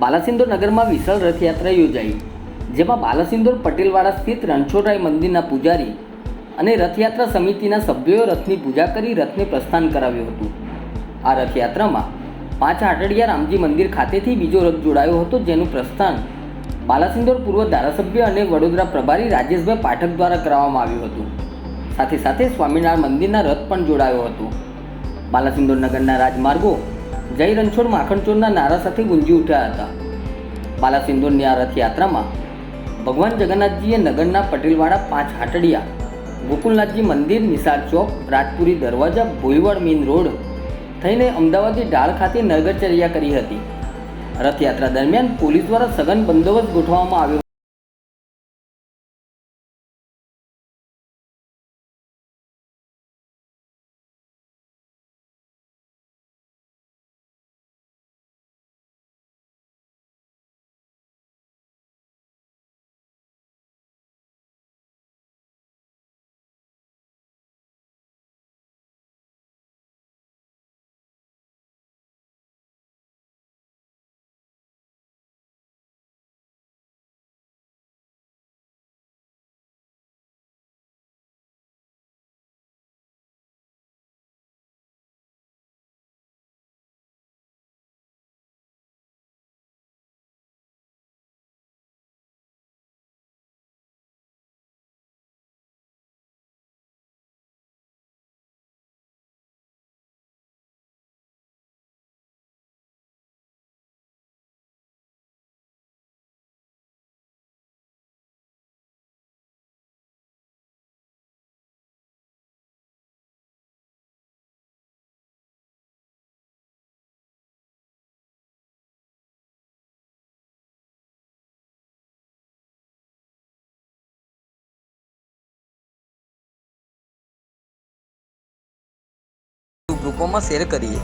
બાલાસિંદોર નગરમાં વિશાળ રથયાત્રા યોજાઈ, જેમાં બાલાસિંદોર પટેલવાડા સ્થિત રણછોડરાય મંદિરના પૂજારી અને રથયાત્રા સમિતિના સભ્યોએ રથની પૂજા કરી રથને પ્રસ્થાન કરાવ્યું હતું. આ રથયાત્રામાં પાંચ આટડિયા રામજી મંદિર ખાતેથી બીજો રથ જોડાયો હતો, જેનું પ્રસ્થાન બાલાસિંદોર પૂર્વ ધારાસભ્ય અને વડોદરા પ્રભારી રાજેશભાઈ પાઠક દ્વારા કરાવવામાં આવ્યું હતું. સાથે સાથે સ્વામિનારાયણ મંદિરના રથ પણ જોડાયો હતો. બાલાસિંદોર નગરના રાજમાર્ગો જય રણછોડ માખણચોરના નારા સાથે ગુંજી ઉઠ્યા હતા. બાલાસિંદોરની આ રથયાત્રામાં ભગવાન જગન્નાથજીએ નગરના પટેલવાડા પાંચ હાટડિયા, ગોકુલનાથજી મંદિર નિસાર ચોક, રાજપુરી દરવાજા ભોઈવાડ મેઇન રોડ થઈને અમદાવાદની ઢાળ ખાતે નગરચર્યા કરી હતી. રથયાત્રા દરમિયાન પોલીસ દ્વારા સઘન બંદોબસ્ત ગોઠવવામાં આવ્યો ગ્રુપોમાં શેર કરીએ.